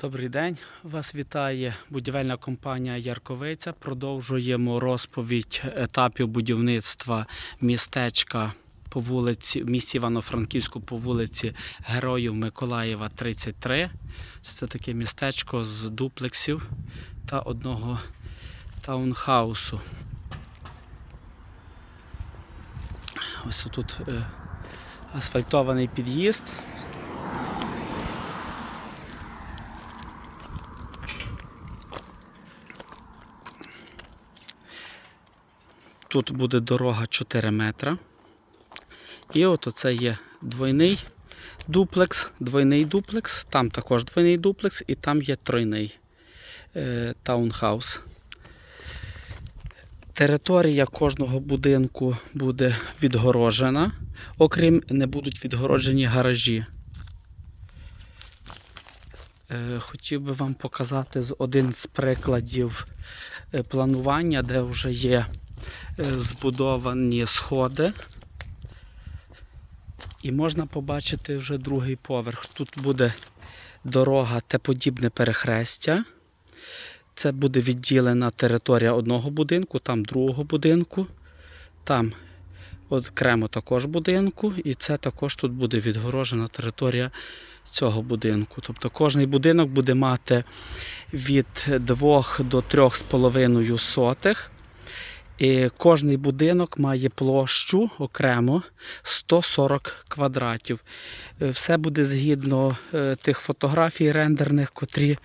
Добрий день. Вас вітає будівельна компанія Ярковиця. Продовжуємо розповідь етапів будівництва містечка по вулиці в місті Івано-Франківську по вулиці Героїв Миколаєва, 33. Це таке містечко з дуплексів та одного таунхаусу. Ось тут е, асфальтований під'їзд. Тут буде дорога 4 метра. І от оце є двойний дуплекс, двойний дуплекс, там також двойний дуплекс, і там є тройний е, таунхаус. Територія кожного будинку буде відгорожена, окрім не будуть відгороджені гаражі. Е, Хотів би вам показати один з прикладів е, планування, де вже є збудовані сходи. І можна побачити вже другий поверх. Тут буде дорога Т-подібне перехрестя. Це буде відділена територія одного будинку, там другого будинку, там окремо також будинку, і це також тут буде відгорожена територія цього будинку. Тобто кожний будинок буде мати від 2 до 3,5 сотих. І кожний будинок має площу окремо 140 квадратів. Е, Все буде згідно е, тих фотографій рендерних, котрі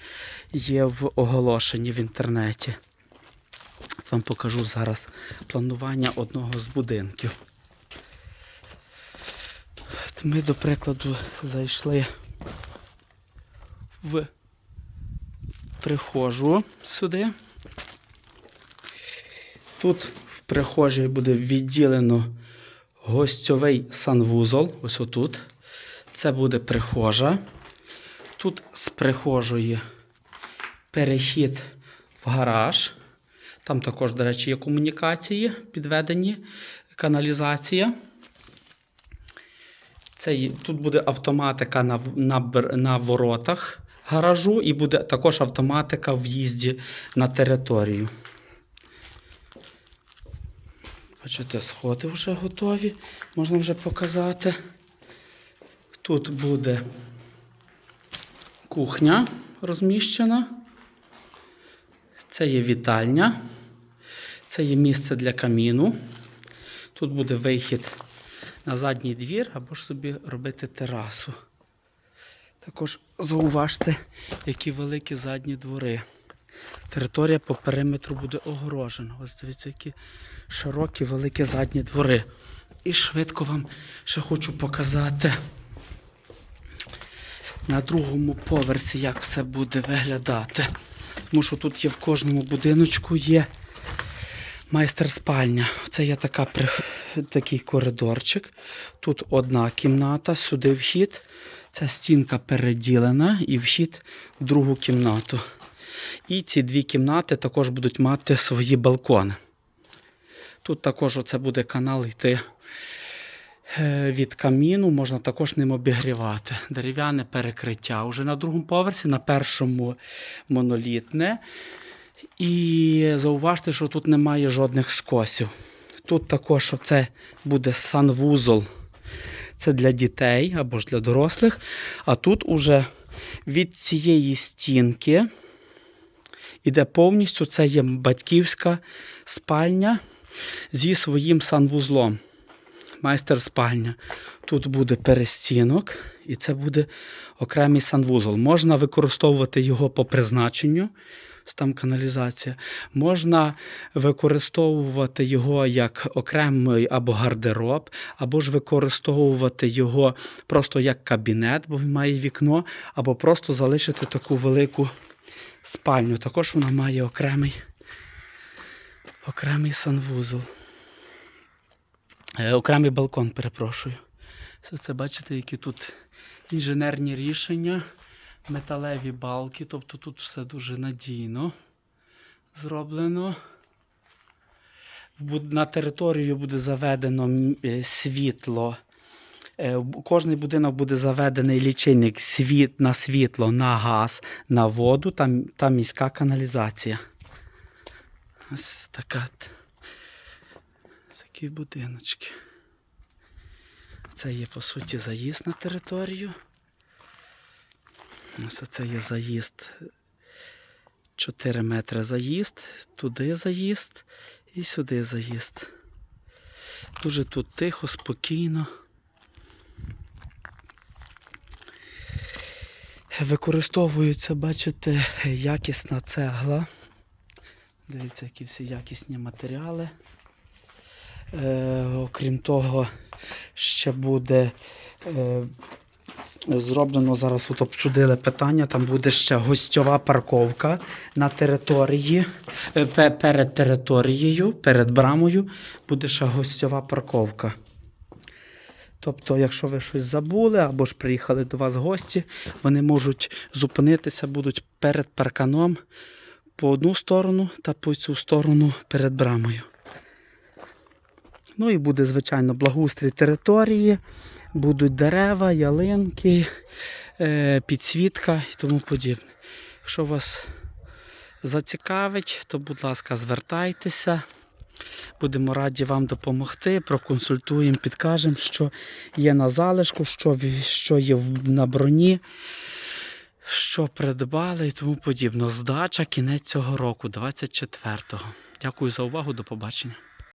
є в оголошенні в інтернеті. От Вам покажу зараз планування одного з будинків. Ми, до прикладу, зайшли в прихожу сюди. Тут в прихожій буде відділено гостьовий санвузол. Ось отут. Це буде прихожа. Тут з прихожої перехід в гараж. Там також, до речі, є комунікації підведені, каналізація. Це, тут буде автоматика на, на, на воротах гаражу і буде також автоматика в'їзді на територію. Бачите, сходи вже готові, можна вже показати. Тут буде кухня розміщена. Це є вітальня. Це є місце для каміну. Тут буде вихід на задній двір або ж собі робити терасу. Також зауважте, які великі задні двори. Територія по периметру буде огорожена. Ось дивіться, які широкі, великі задні двори. І швидко вам ще хочу показати на другому поверсі, як все буде виглядати. Тому що тут є в кожному будиночку є майстер-спальня. Це є така, такий коридорчик. Тут одна кімната, сюди вхід. Ця стінка переділена і вхід в другу кімнату. І ці дві кімнати також будуть мати свої балкони. Тут також оце буде канал йти е, від каміну, можна також ним обігрівати. Дерев'яне перекриття. Уже на другому поверсі, на першому монолітне. І зауважте, що тут немає жодних скосів. Тут також це буде санвузол. Це для дітей або ж для дорослих. А тут уже від цієї стінки іде повністю це є батьківська спальня зі своїм санвузлом. Майстер спальня. Тут буде перестінок, і це буде окремий санвузол. Можна використовувати його по призначенню. Там каналізація. Можна використовувати його як окремий або гардероб, або ж використовувати його просто як кабінет, бо він має вікно, або просто залишити таку велику спальню. Також вона має окремий, окремий санвузол. Е, окремий балкон, перепрошую. Все це бачите, які тут інженерні рішення, металеві балки, тобто тут все дуже надійно зроблено. На територію буде заведено е, світло Кожний будинок буде заведений лічильник світ, на світло, на газ, на воду та, та міська каналізація. Ось така. Такі будиночки. Це є, по суті, заїзд на територію. Ось це є заїзд. 4 метри заїзд, туди заїзд і сюди заїзд. Дуже тут тихо, спокійно. Використовується, бачите, якісна цегла. Дивіться, які всі якісні матеріали. Е, окрім того, ще буде е, зроблено зараз от обсудили питання. Там буде ще гостьова парковка на території. е, перед територією, перед брамою буде ще гостьова парковка. Тобто, якщо ви щось забули або ж приїхали до вас гості, вони можуть зупинитися, будуть перед парканом по одну сторону та по цю сторону перед брамою. Ну і буде, звичайно, благоустрій території, будуть дерева, ялинки, е, підсвітка і тому подібне. Якщо вас зацікавить, то, будь ласка, звертайтеся. Будемо раді вам допомогти, проконсультуємо, підкажемо, що є на залишку, що, що є на броні, що придбали і тому подібне. Здача кінець цього року, 24-го. Дякую за увагу, до побачення.